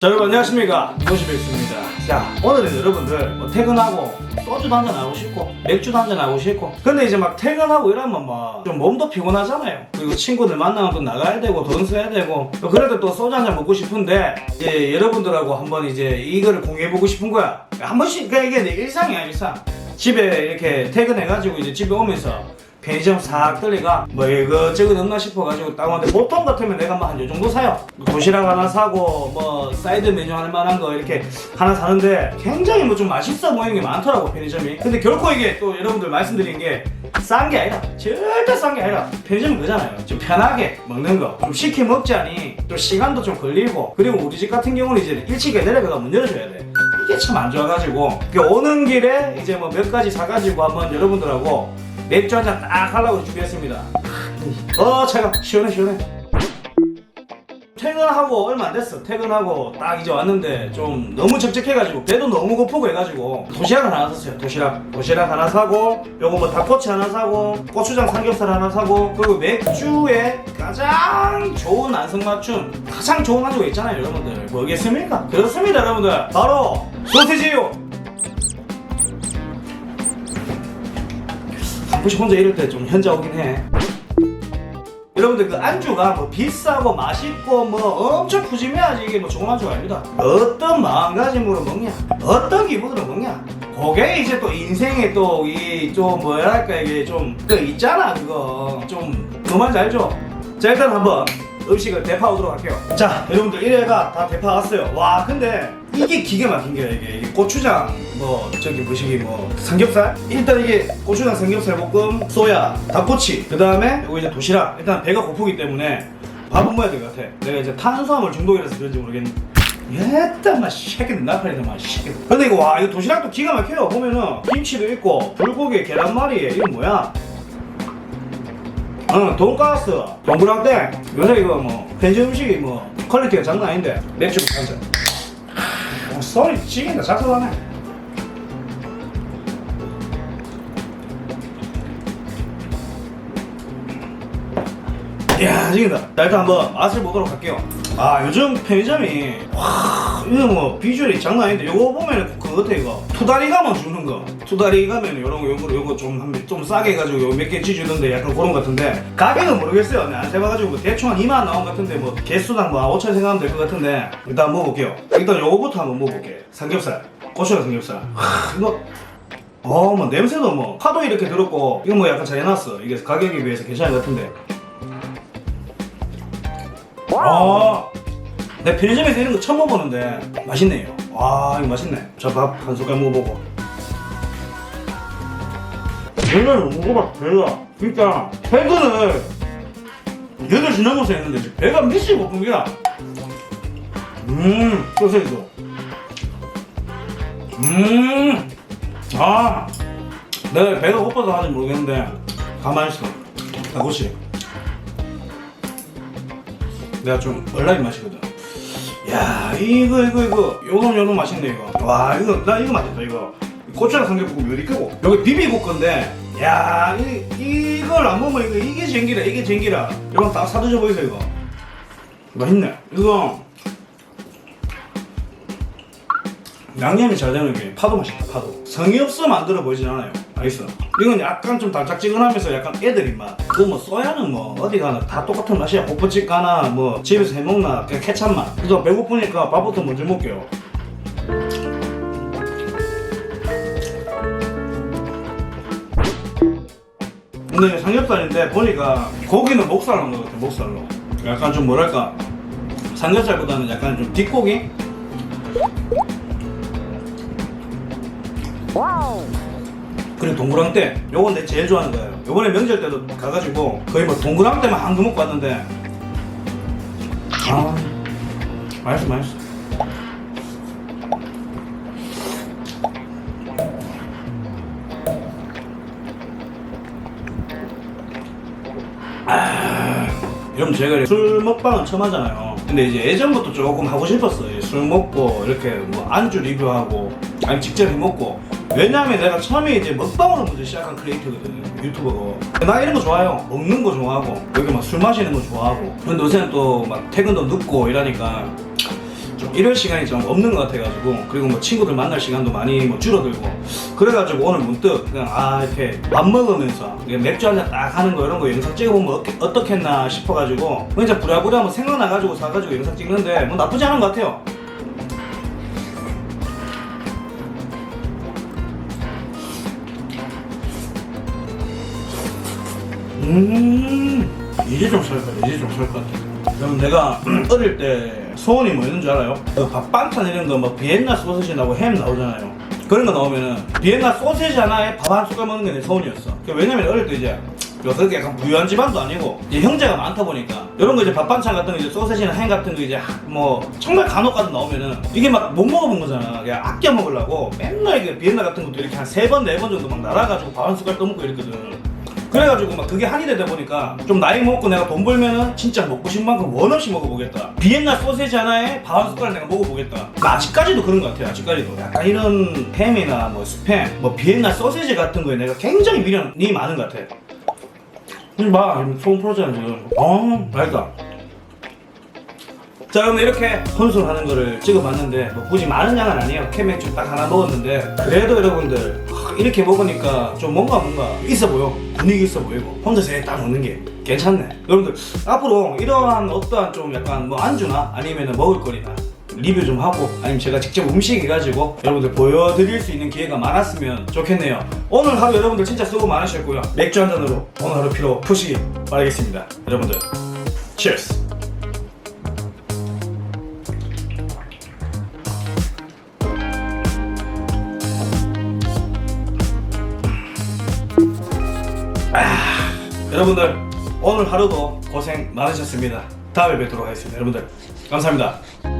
자 여러분 안녕하십니까? 노시백입니다. 자 오늘은 여러분들 뭐 퇴근하고 소주도 한잔 하고 싶고 맥주도 한잔 하고 싶고 근데 이제 막 퇴근하고 이러면 막 좀 몸도 피곤하잖아요. 그리고 친구들 만나면 또 나가야 되고 돈 써야 되고 또 그래도 또 소주 한잔 먹고 싶은데 이제 여러분들하고 한번 이제 이거를 공유해보고 싶은 거야. 한 번씩 그냥 이게 내 일상이야 일상. 집에 이렇게 퇴근해가지고 이제 집에 오면서 편의점 싹 들리가 뭐 이것저것 없나 싶어가지고 딱 왔는데 보통 같으면 내가 뭐 한 요 정도 사요. 도시락 하나 사고 뭐 사이드 메뉴 할 만한 거 이렇게 하나 사는데 굉장히 뭐 좀 맛있어 보이는 게 많더라고 편의점이. 근데 결코 이게 또 여러분들 말씀드린 게 싼 게 아니라 절대 싼 게 아니라 편의점은 그잖아요. 좀 편하게 먹는 거 좀 시켜 먹자니? 또 시간도 좀 걸리고 그리고 우리 집 같은 경우는 이제 일찍에 내려가가 문 열어줘야 돼. 이게 참 안 좋아가지고. 그 오는 길에 이제 뭐 몇 가지 사가지고 한번 여러분들하고 맥주 한 잔 딱 하려고 준비했습니다. 어, 차가 시원해 시원해. 퇴근하고 얼마 안 됐어. 퇴근하고 딱 이제 왔는데 좀 너무 적적해가지고 배도 너무 고프고 해가지고 도시락을 하나 샀어요. 도시락 도시락 하나 사고 요거 뭐 닭꼬치 하나 사고 고추장 삼겹살 하나 사고 그리고 맥주에 가장 좋은 안성맞춤 가장 좋은 안주가 있잖아요, 여러분들. 뭐겠습니까? 그렇습니다, 여러분들. 바로 소세지요. 한 번씩 혼자 이럴 때 좀 현자 오긴 해. 여러분들 그 안주가 뭐 비싸고 맛있고 뭐 엄청 푸짐해야지 이게 뭐 좋은 안주가 아닙니다. 어떤 마음가짐으로 먹냐, 어떤 기분으로 먹냐. 그게 이제 또 인생에 또 이 좀 뭐랄까 이게 좀 그 있잖아 그거 좀 그만 알죠? 자 일단 한번 음식을 대파 오도록 할게요. 자 여러분들 1회가 다 대파 왔어요. 와 근데 이게 기가 막힌 게요 이게, 이게 고추장 뭐 저기 뭐시기 뭐 삼겹살? 일단 이게 고추장 삼겹살 볶음 소야 닭꼬치 그 다음에 이거 이제 도시락. 일단 배가 고프기 때문에 밥은 먹어야 될 것 같아. 내가 이제 탄수화물 중독이라서 그런지 모르겠는데. 일단 막 새끼들 나팔이다 막 새끼들. 근데 이거 와 이거 도시락도 기가 막혀요. 보면은 김치도 있고 불고기 계란말이 이거 뭐야? 어, 돈가스, 동그랑땡. 요새 이거 뭐, 편지 음식이 뭐, 퀄리티가 장난 아닌데, 맥주 한 잔. 어, 소리 지긴다, 작살나네. 이 야, 지긴다. 자, 일단 한번 맛을 보도록 할게요. 아, 요즘 편의점이, 와, 이거 뭐, 비주얼이 장난 아닌데, 요거 보면은 그거 같아, 이거. 투다리 가면 주는 거. 투다리 가면 요런 거, 요거, 요거 좀, 한, 좀 싸게 해가지고 요 몇 개치 주던데 약간 그런 거 같은데, 가격은 모르겠어요. 내가 안 세봐가지고 뭐 대충 한 2만 나온 것 같은데, 뭐, 개수당 뭐, 5천 생각하면 될 것 같은데, 일단 먹어볼게요. 일단 요거부터 한번 먹어볼게. 삼겹살. 고추장 삼겹살. 하, 이거, 어, 뭐, 냄새도 뭐, 파도 이렇게 들었고, 이거 뭐 약간 잘 해놨어. 이게 가격에 비해서 괜찮은 것 같은데. 아, 내 편의점에서 이런 거 처음 먹어보는데 맛있네요. 와, 이거 맛있네. 자, 밥한 숟갈 먹어보고. 못 먹어봐, 배가. 진짜, 퇴근을 8시 넘어서 했는데 지금 배가 미치 고픈 게야. 음, 소세지도. 음, 아, 내가 배가 고파서 하는지 모르겠는데, 가만히 있어. 닭꼬치. 내가 좀 얼라인 맛이거든. 야 이거 이거 이거 요놈 요놈 맛있네 이거. 와 이거 나 이거 맛있다 이거. 고추장 삼겹볶음 요리 끄고 여기 비비볶음인데 야 이, 이걸 안 먹으면 이거 이게 쟁기라 이게 쟁기라. 여러분 다 사드셔 보이세요 이거. 맛있네. 이거 양념이 잘 되는 게 파도 맛있다 파도. 성의 없어 만들어 보이진 않아요. 알겠어. 이건 약간 좀 달짝지근하면서 약간 애들 입맛. 그뭐 쏘야는 뭐 어디 가나 다 똑같은 맛이야. 뽀뽀집 가나 뭐 집에서 해 먹나 그냥 케찹 맛. 그래서 배고프니까 밥부터 먼저 먹게요. 근데 삼겹살인데 보니까 고기는 목살 넣은 것 같아 목살로. 약간 좀 뭐랄까 삼겹살보다는 약간 좀 뒷고기? 그리고 동그랑땡 요건 내 제일 좋아하는 거예요. 요번에 명절 때도 가가지고 거의 뭐 동그랑땡만 한그 먹고 왔는데. 아 맛있어 맛있어. 아, 여러분 제가 술 먹방은 처음 하잖아요. 근데 이제 예전부터 조금 하고 싶었어요. 술 먹고 이렇게 뭐 안주 리뷰하고 아니 직접 해 먹고 왜냐하면 내가 처음에 이제 먹방으로 먼저 시작한 크리에이터거든요 유튜버고 나 이런 거 좋아해요. 먹는 거 좋아하고 여기 막 술 마시는 거 좋아하고. 근데 요새는 또 막 퇴근도 늦고 이러니까 좀 이럴 시간이 좀 없는 것 같아가지고 그리고 뭐 친구들 만날 시간도 많이 뭐 줄어들고. 그래가지고 오늘 문득 그냥 아 이렇게 밥 먹으면서 맥주 한 잔 딱 하는 거 이런 거 영상 찍어보면 어떻게, 어떻겠나 싶어가지고 그냥 부랴부랴 뭐 생각나가지고 사가지고 영상 찍는데 뭐 나쁘지 않은 것 같아요 음 이제 좀살 거야 이제 좀살것 같아 그럼 내가 어릴 때 소원이 뭐였는 줄 알아요? 그밥 반찬 이런 거 뭐 비엔나 소세지 나오고 햄 나오잖아요. 그런 거 나오면은 비엔나 소세지 하나에 밥 한 숟갈 먹는 게 내 소원이었어. 그 왜냐면 어릴 때 이제 그렇게 약간 부유한 집안도 아니고 이제 형제가 많다 보니까 이런 거 이제 밥 반찬 같은 거 이제 소세지나 햄 같은 거 이제 뭐 정말 간혹 가다 나오면은 이게 막 못 먹어본 거잖아. 그냥 아껴 먹으려고 맨날 이게 비엔나 같은 것도 이렇게 한 세 번 네 번 정도 막 날아가지고 밥 한 숟갈 떠먹고 이랬거든 그래가지고 막 그게 한이 되다 보니까 좀 나이 먹고 내가 돈 벌면은 진짜 먹고 싶은 만큼 원 없이 먹어보겠다. 비엔나 소세지 하나에 밥 한 숟가락 내가 먹어보겠다. 뭐 아직까지도 그런 것 같아요. 아직까지도 약간 이런 햄이나 뭐 스팸, 뭐 비엔나 소세지 같은 거에 내가 굉장히 미련이 많은 것 같아. 지금 봐, 지금 소금 풀었잖아 지금. 어, 맛있다. 자 그럼 이렇게 혼술하는 거를 찍어봤는데 뭐 굳이 많은 양은 아니에요. 캔맥주 딱 하나 먹었는데 그래도 여러분들 하, 이렇게 먹으니까 좀 뭔가 뭔가 있어 보여. 분위기 있어 보이고 혼자서 딱 먹는 게 괜찮네. 여러분들 앞으로 이러한 어떠한 좀 약간 뭐 안주나 아니면 먹을거리나 리뷰 좀 하고 아니면 제가 직접 음식 해가지고 여러분들 보여드릴 수 있는 기회가 많았으면 좋겠네요. 오늘 하루 여러분들 진짜 수고 많으셨고요. 맥주 한 잔으로 오늘 하루 피로 푸시기 바라겠습니다. 여러분들 치 얼스 여러분들 오늘 하루도 고생 많으셨습니다. 다음에 뵙도록 하겠습니다. 여러분들 감사합니다.